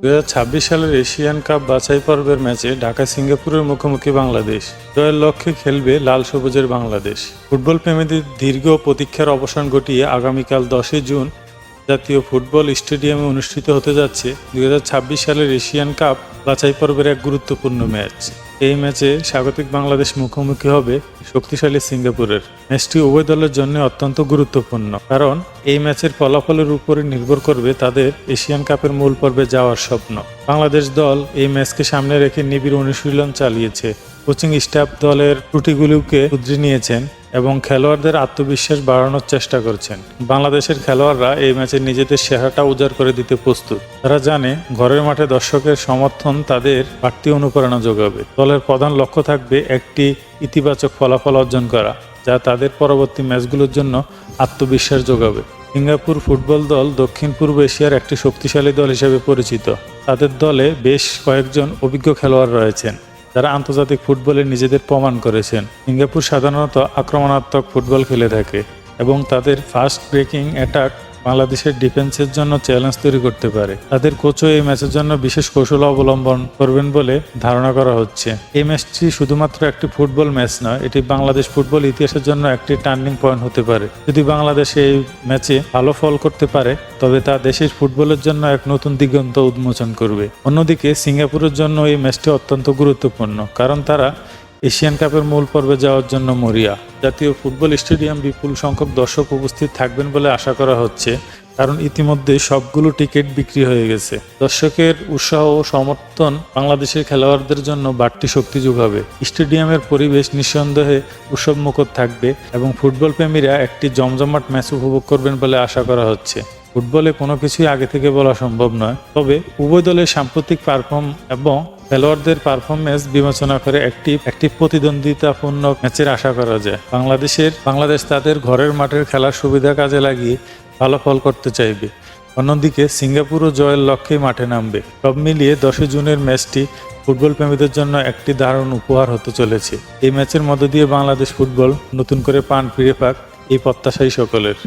দু হাজার ছাব্বিশ সালের এশিয়ান কাপ বাছাই পর্বের ম্যাচে ঢাকা সিঙ্গাপুরের মুখোমুখি বাংলাদেশ। জয়ের লক্ষ্যে খেলবে লাল সবুজের বাংলাদেশ। ফুটবল প্রেমীদের দীর্ঘ প্রতীক্ষার অবসান ঘটিয়ে আগামীকাল দশই জুন জাতীয় ফুটবল স্টেডিয়ামে অনুষ্ঠিত হতে যাচ্ছে দুই হাজার ছাব্বিশ সালের এশিয়ান কাপ বাছাই পর্বের এক গুরুত্বপূর্ণ ম্যাচ। এই ম্যাচে স্বাগতিক বাংলাদেশ মুখোমুখি হবে শক্তিশালী সিঙ্গাপুরের। ম্যাচটি উভয় দলের জন্য অত্যন্ত গুরুত্বপূর্ণ, কারণ এই ম্যাচের ফলাফলের উপরে নির্ভর করবে তাদের এশিয়ান কাপের মূল পর্বে যাওয়ার স্বপ্ন। বাংলাদেশ দল এই ম্যাচকে সামনে রেখে নিবিড় অনুশীলন চালিয়েছে। কোচিং স্টাফ দলের ত্রুটিগুলোকে শুধরে নিয়েছেন এবং খেলোয়াড়দের আত্মবিশ্বাস বাড়ানোর চেষ্টা করছেন। বাংলাদেশের খেলোয়াড়রা এই ম্যাচে নিজেদের সেরাটা উজাড় করে দিতে প্রস্তুত। তারা জানে, ঘরের মাঠে দর্শকের সমর্থন তাদের বাড়তি অনুপ্রেরণা যোগাবে। দলের প্রধান লক্ষ্য থাকবে একটি ইতিবাচক ফলাফল অর্জন করা, যা তাদের পরবর্তী ম্যাচগুলোর জন্য আত্মবিশ্বাস যোগাবে। সিঙ্গাপুর ফুটবল দল দক্ষিণ পূর্ব এশিয়ার একটি শক্তিশালী দল হিসেবে পরিচিত। তাদের দলে বেশ কয়েকজন অভিজ্ঞ খেলোয়াড় রয়েছেন। যারা আন্তর্জাতিক ফুটবলে নিজেদের প্রমাণ করেছেন। সিঙ্গাপুর সাধারণত আক্রমণাত্মক ফুটবল খেলে থাকে এবং তাদের ফাস্ট ব্রেকিং অ্যাটাক বাংলাদেশের ডিফেন্সের জন্য চ্যালেঞ্জ তৈরি করতে পারে। তাদের কোচও এই ম্যাচের জন্য বিশেষ কৌশল অবলম্বন করবেন বলে ধারণা করা হচ্ছে। এই ম্যাচটি শুধুমাত্র একটি ফুটবল ম্যাচ নয়, এটি বাংলাদেশ ফুটবল ইতিহাসের জন্য একটি টার্নিং পয়েন্ট হতে পারে। যদি বাংলাদেশ এই ম্যাচে ভালো ফল করতে পারে, তবে তা দেশের ফুটবলের জন্য এক নতুন দিগন্ত উন্মোচন করবে। অন্যদিকে, সিঙ্গাপুরের জন্য এই ম্যাচটি অত্যন্ত গুরুত্বপূর্ণ, কারণ তারা এশিয়ান কাপের মূল পর্বে যাওয়ার জন্য মরিয়া। জাতীয় ফুটবল স্টেডিয়াম বিপুল সংখ্যক দর্শক উপস্থিত থাকবেন বলে আশা করা হচ্ছে, কারণ ইতিমধ্যে সবগুলো টিকিট বিক্রি হয়ে গেছে। দর্শকের উৎসাহ ও সমর্থন বাংলাদেশের খেলোয়াড়দের জন্য বাড়তি শক্তি যোগাবে। স্টেডিয়ামের পরিবেশ নিঃসন্দেহে উৎসব মুখর থাকবে এবং ফুটবল প্রেমীরা একটি জমজমাট ম্যাচ উপভোগ করবেন বলে আশা করা হচ্ছে। ফুটবলে কোনো কিছুই আগে থেকে বলা সম্ভব নয়, তবে উভয় দলের সাম্প্রতিক পারফর্ম এবং খেলোয়াড়দের পারফরমেন্স বিবেচনা করে একটি একটি প্রতিদ্বন্দ্বিতাপূর্ণ ম্যাচের আশা করা যায়। বাংলাদেশের, বাংলাদেশ তাদের ঘরের মাঠের খেলার সুবিধা কাজে লাগিয়ে ভালো ফল করতে চাইবে। অন্যদিকে সিঙ্গাপুরও জয়ের লক্ষ্যেই মাঠে নামবে। সব মিলিয়ে দশই জুনের ম্যাচটি ফুটবল প্রেমীদের জন্য একটি দারুণ উপহার হতে চলেছে। এই ম্যাচের মধ্য দিয়ে বাংলাদেশ ফুটবল নতুন করে পান ফিরে পাক এই প্রত্যাশাই সকলের।